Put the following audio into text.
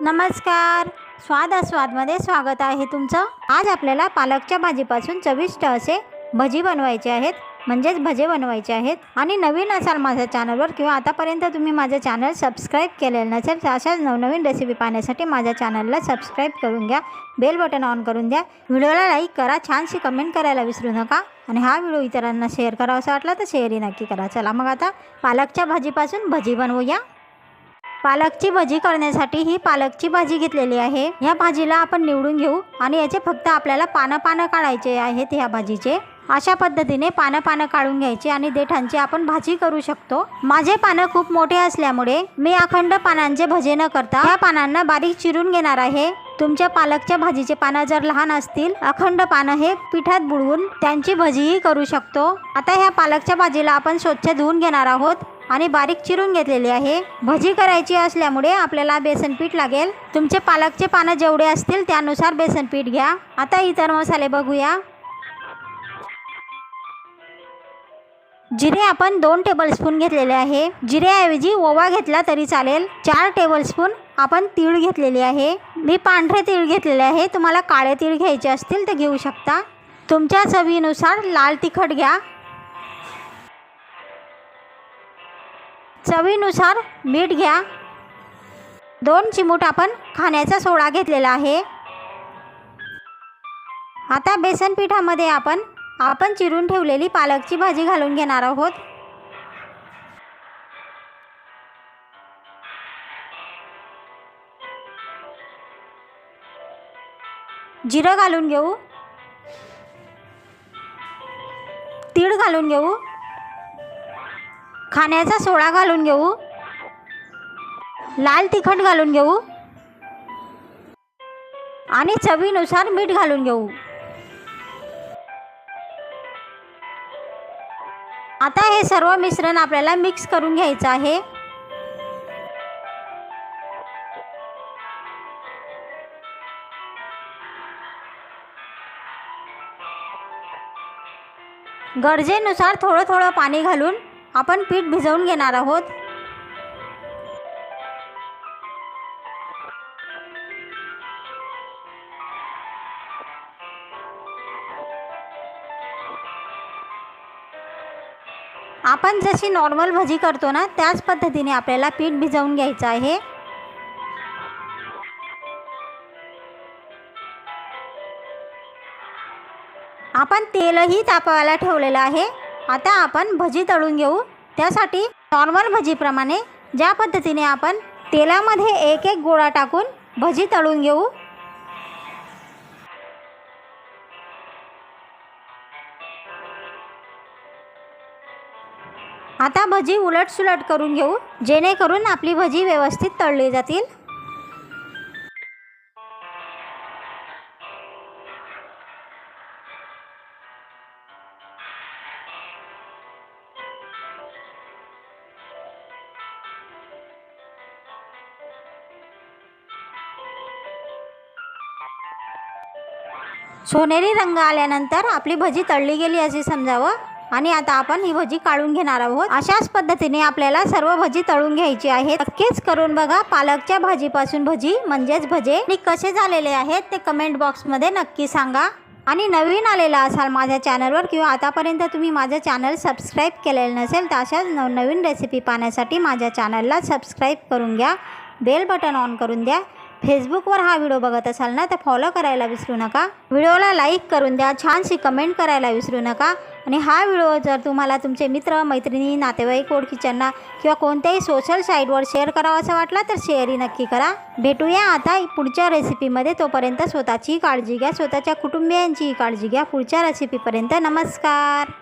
नमस्कार. स्वाद आस्वादमध्ये स्वागत आहे तुमचं. आज आपल्याला पालकच्या भाजीपासून चविष्ट असे भजी बनवायचे आहेत. म्हणजेच भजे बनवायचे आहेत. आणि नवीन असाल माझ्या चॅनलवर किंवा आतापर्यंत तुम्ही माझं चॅनल सबस्क्राईब केलेलं नसेल तर अशाच नवनवीन रेसिपी पाहण्यासाठी माझ्या चॅनलला सबस्क्राईब करून घ्या. बेल बटन ऑन करून द्या. व्हिडिओला लाईक करा. छानशी कमेंट करायला विसरू नका. आणि हा व्हिडिओ इतरांना शेअर करावा असं वाटला तर शेअरही नक्की करा. चला मग आता पालकच्या भाजीपासून भजी बनवूया. पालकची भजी करण्यासाठी ही पालकची भाजी घेतलेली आहे. या भाजीला आपण निवडून घेऊ आणि याचे फक्त आपल्याला पानं पानं काढायचे आहेत ह्या भाजीचे. अशा पद्धतीने पानं पानं काढून घ्यायची आणि देठांची आपण भाजी करू शकतो. माझे पानं खूप मोठे असल्यामुळे मी अखंड पानांचे भजे न करता या पानांना बारीक चिरून घेणार आहे. तुमच्या पालकच्या भाजीचे पानं जर लहान असतील अखंड पानं हे पिठात बुडवून त्यांची भजीही करू शकतो. आता ह्या पालकच्या भाजीला आपण स्वच्छ धुवून घेणार आहोत. आणि बारीक चिरून घेतलेली आहे. भजी करायची असल्यामुळे आपल्याला बेसन पीठ लागेल. तुमचे पालकचे पानं जेवढे असतील त्यानुसार बेसन पीठ घ्या. आता इतर मसाले बघूया. जिरे आपण दोन टेबलस्पून घेतलेले आहे. जिऱ्याऐवजी ओवा घेतला तरी चालेल. चार टेबलस्पून आपण तीळ घेतलेली आहे. मी पांढरे तीळ घेतलेले आहे. तुम्हाला काळे तीळ घ्यायचे असतील तर घेऊ शकता. तुमच्या चवीनुसार लाल तिखट घ्या. चवीनुसार मीठ घ्या. दोन चिमूट आपण खाण्याचा सोडा घेतलेला आहे. आता बेसन पिठामध्ये आपण आपण चिरून ठेवलेली पालकची भाजी घालून घेणार आहोत. जिरं घालून घेऊ. तीळ घालून घेऊ. खाण्याचा सोडा घालून घेऊ. लाल तिखट घालून घेऊ. आणि चवीनुसार मीठ घालून घेऊ. आता हे सर्व मिश्रण आपल्याला मिक्स करून घ्यायचं आहे. गरजेनुसार थोडं थोडं पाणी घालून आपण पीठ भिजवून घेणार आहोत. आपण जशी नॉर्मल भजी करतो ना त्याच पद्धतीने आपल्याला पीठ भिजवून घ्यायचं आहे. आपण तेलही तापवायला ठेवलेलं आहे. आता आपण भजी तळून घेऊ. त्यासाठी नॉर्मल भजीप्रमाणे ज्या पद्धतीने आपण तेलामध्ये एक एक गोळा टाकून भजी तळून घेऊ. आता भजी उलटसुलट करून घेऊ जेणेकरून आपली भजी व्यवस्थित तळली जातील. सोनेरी रंग आल्यानंतर आपली भजी तळली गेली असे समजावं. आणि आता आपण ही भजी काढून घेणार आहोत. अशाच पद्धतीने आपल्याला सर्व भजी तळून घ्यायची आहे नक्कीच करून बघा पालकच्या भाजीपासून भजी म्हणजेच भजे. आणि कसे झालेले आहेत ते कमेंट बॉक्समध्ये नक्की सांगा. आणि नवीन आलेला असाल माझ्या चॅनलवर किंवा आतापर्यंत तुम्ही माझं चॅनल सबस्क्राईब केलेलं नसेल तर अशाच नवनवीन रेसिपी पाहण्यासाठी माझ्या चॅनलला सबस्क्राईब करून घ्या. बेल बटन ऑन करून द्या. फेसबुकवर हा व्हिडिओ बघत असाल ना तर फॉलो करायला विसरू नका. व्हिडिओला लाईक करून द्या छानशी कमेंट करायला विसरू नका. आणि हा व्हिडिओ जर तुम्हाला तुमचे मित्र मैत्रिणी नातेवाईक ओळखीच्यांना किंवा कोणत्याही सोशल साईटवर शेअर करावा असं वाटला तर शेअरही नक्की करा. भेटूया आता पुढच्या रेसिपीमध्ये तोपर्यंत स्वतःची काळजी घ्या स्वतःच्या कुटुंबियांचीही काळजी घ्या. पुढच्या रेसिपीपर्यंत नमस्कार.